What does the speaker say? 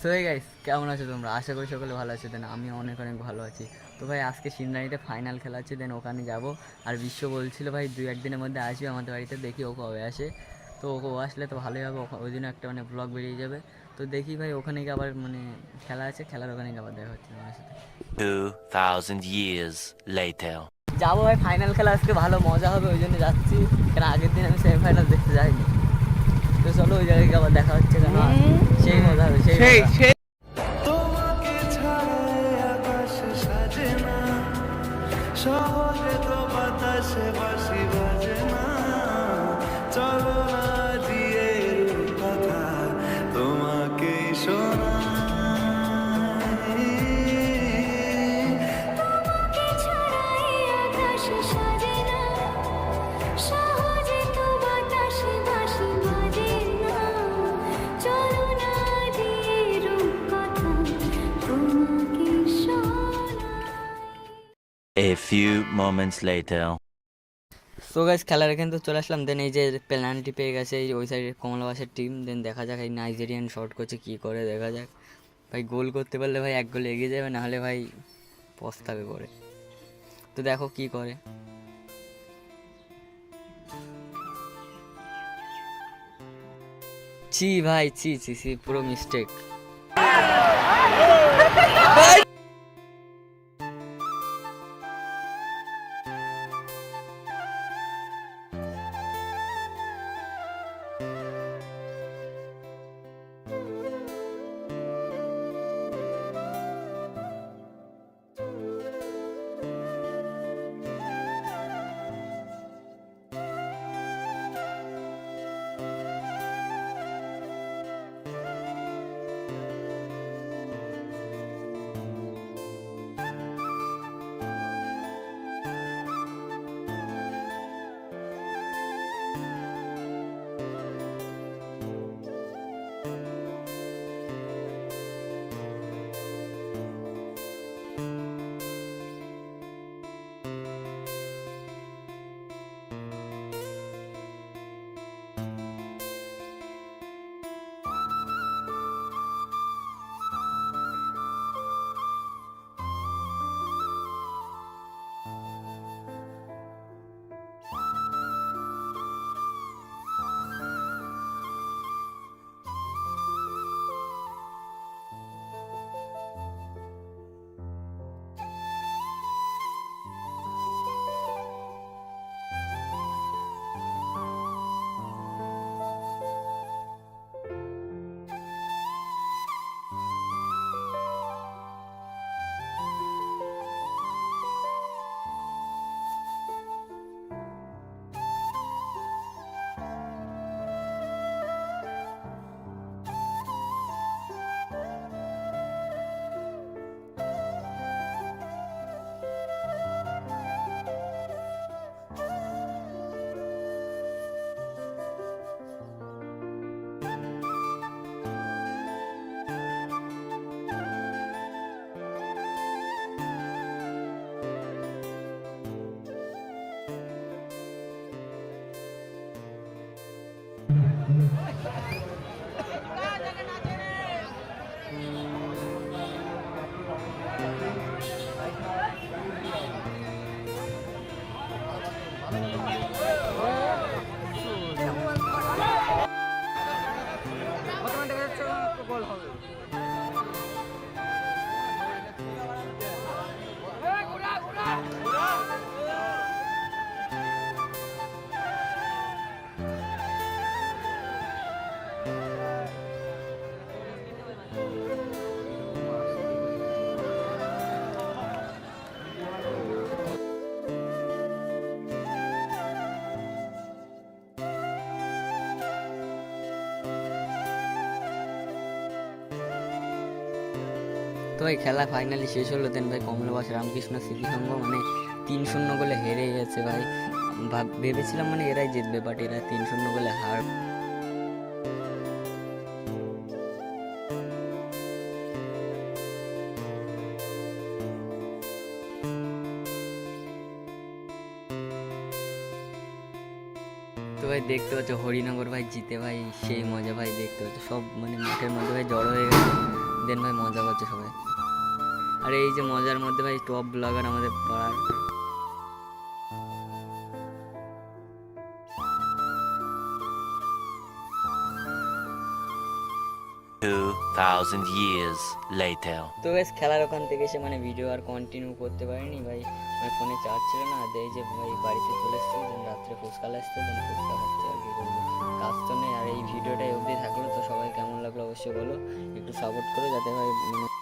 So guys কেমন আছো তোমরা? আশা করি সকলে ভালো আছো। দেন আমি অনেক অনেক ভালো আছি। তো ভাই আজকে সিন্দানিতে ফাইনাল খেলা আছে দেন ওখানে যাব। আর বিশ্ব বলছিল ভাই দুই একদিনের মধ্যে আসবে আমাদের বাড়িতে দেখি ও কবে আসে। তো ও আসলে তো ভালোই হবে ওই জন্য একটা মানে ব্লগ বেরিয়ে যাবে। তো দেখি ভাই ওখানে গিয়ে আবার মানে খেলা আছে খেলার ওখানে গিয়ে আবার দেখা হচ্ছে আমার সাথে। 2,000 years later. যাব ভাই ফাইনাল খেলা আজকে ভালো মজা হবে ওই জন্য যাচ্ছি। কেন আগের দিন আমি সেমিফাইনাল দেখতে যাইনি। তো চলো ওই জায়গায় গিয়ে আবার দেখা হচ্ছে কেন সেই মজা হবে সেই না শহরে তো বাতাসে বাসি বাজে না। চলো না A few moments later. So guys খেলার এখানে তো চলে আসলাম দেন এই যে পেনাল্টি পেয়ে গেছে এই ওই সাইডে কমলাবাসের টিম দেন দেখা যাক এই নাইজেরিয়ান শর্ট করছে কি করে দেখা যাক ভাই গোল করতে পারলে ভাই এক গোল এগিয়ে যাবে নাহলে ভাই পস্তাবে করে তো দেখো কি করে ছি ভাই ছি ছি ছি পুরো মিস্টেক হবে। তো ভাই খেলা ফাইনালি শেষ হলো দেন ভাই কমলাবাস রামকৃষ্ণ স্মৃতি সংঘ মানে তিন শূন্য গোলে হেরে গেছে ভাই। ভাব- ভেবেছিলাম মানে এরাই জিতবে বাট এরা তিন শূন্য গোলে হার তো ভাই দেখতে পাচ্ছ হরিনগর ভাই জিতে ভাই, সেই মজা ভাই দেখতে পাচ্ছ। সব মানে মাঠের মধ্যে ভাই জড়ো হয়ে গেছে। দেন ভাই মজা করছে সবাই। আর এই যে মজার মধ্যে ভাই টপ ব্লগার আমাদের পাড়ার. তো বেশ খেলার ওখান থেকে এসে মানে ভিডিও আর কন্টিনিউ করতে পারিনি ভাই। আমার ফোনে চার্জ ছিল না দেই যে ভাই বাড়িতে চলে এসেছি দেন রাত্রে ফুচকা আসতে দেন ফুচকা খাচ্ছি আর কি করব কাজ তো নেই আর এই ভিডিওটাই অবধি থাকল তো সবাই কেমন লাগল অবশ্যই বলো। একটু সাপোর্ট করো যাতে ভাই মানে